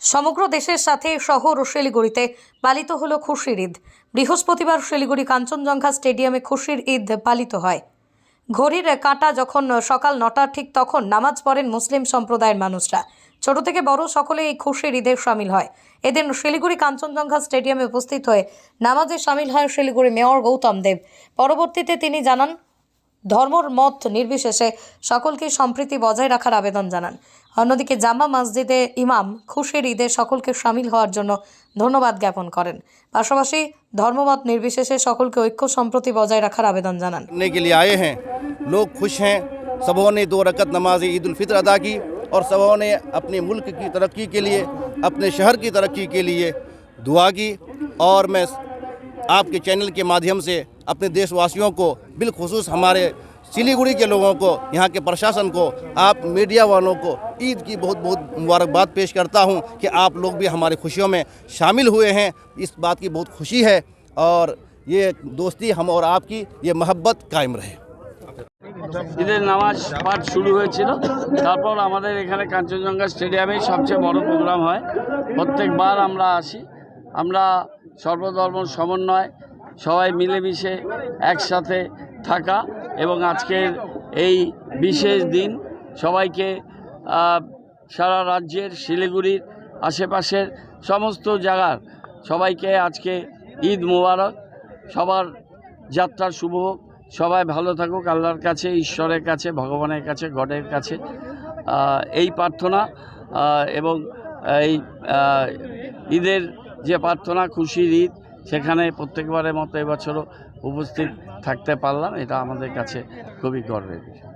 সমগ্র দেশের সাথে শহর ও শিলিগুড়িতে পালিত হলো খুশির ঈদ। বৃহস্পতিবার শিলিগুড়ি কাঞ্চনজঙ্ঘা স্টেডিয়ামে খুশির ঈদ পালিত হয়। ঘড়ির কাঁটা যখন সকাল নটা ঠিক তখন নামাজ পড়েন মুসলিম সম্প্রদায়ের মানুষরা। ছোট থেকে বড় সকলে এই খুশির ঈদের সামিল হয়। এদিন শিলিগুড়ি কাঞ্চনজঙ্ঘা স্টেডিয়ামে উপস্থিত হয়ে নামাজে সামিল হয় শিলিগুড়ি মেয়র গৌতম দেব। পরবর্তীতে তিনি জানান ধর্মর মত নির্বিশেষে সকলকে সম্প্রীতি বজায় রাখার আবেদন জানান অন্যদিকে জামা মসজিদে ইমাম খুশির ঈদে সকলকে সামিল হওয়ার জন্য ধন্যবাদ জ্ঞাপন করেন পাশাপাশি ধর্মমত নির্বিশেষে সকলকে ঐক্য সম্প্রতি বজায় রাখার আবেদন জানান करने के लिए आए हैं लोग खुश हैं सबों ने दो रकत नमाज ईद उल फित्र अदा की और सबों ने अपने मुल्क की तरक्की के लिए अपने शहर की तरक्की के लिए दुआ की और मैं आपके चैनल के माध्यम से अपने देशवासियों को बिलखसूस हमारे सिलीगुड़ी के लोगों को यहाँ के प्रशासन को आप मीडिया वालों को ईद की बहुत बहुत मुबारकबाद पेश करता हूँ कि आप लोग भी हमारी खुशियों में शामिल हुए हैं इस बात की बहुत खुशी है और ये दोस्ती हम और आपकी ये मोहब्बत कायम रहे ঈদের নামাজ পাঠ শুরু হয়েছিল তারপর আমাদের এখানে কাঞ্চনজঙ্ঘা স্টেডিয়ামে সবচেয়ে বড় প্রোগ্রাম হয় প্রত্যেকবার আমরা আসি আমরা সর্বধর্ম সমন্বয়, সবাই মিলেমিশে একসাথে থাকা এবং আজকের এই বিশেষ দিন সবাইকে সারা রাজ্যের শিলিগুড়ির আশেপাশের সমস্ত জায়গার সবাইকে আজকে ঈদ মোবারক। সবার যাত্রা শুভ হোক। সবাই ভালো থাকুক। আল্লাহর কাছে, ঈশ্বরের কাছে, ভগবানের কাছে, গডের কাছে এই প্রার্থনা এবং এই ঈদের যে প্রার্থনা খুশির ঈদ, সেখানে প্রত্যেকবারের মতো এবছরও উপস্থিত থাকতে পারলাম, এটা আমাদের কাছে খুবই গর্বের বিষয়।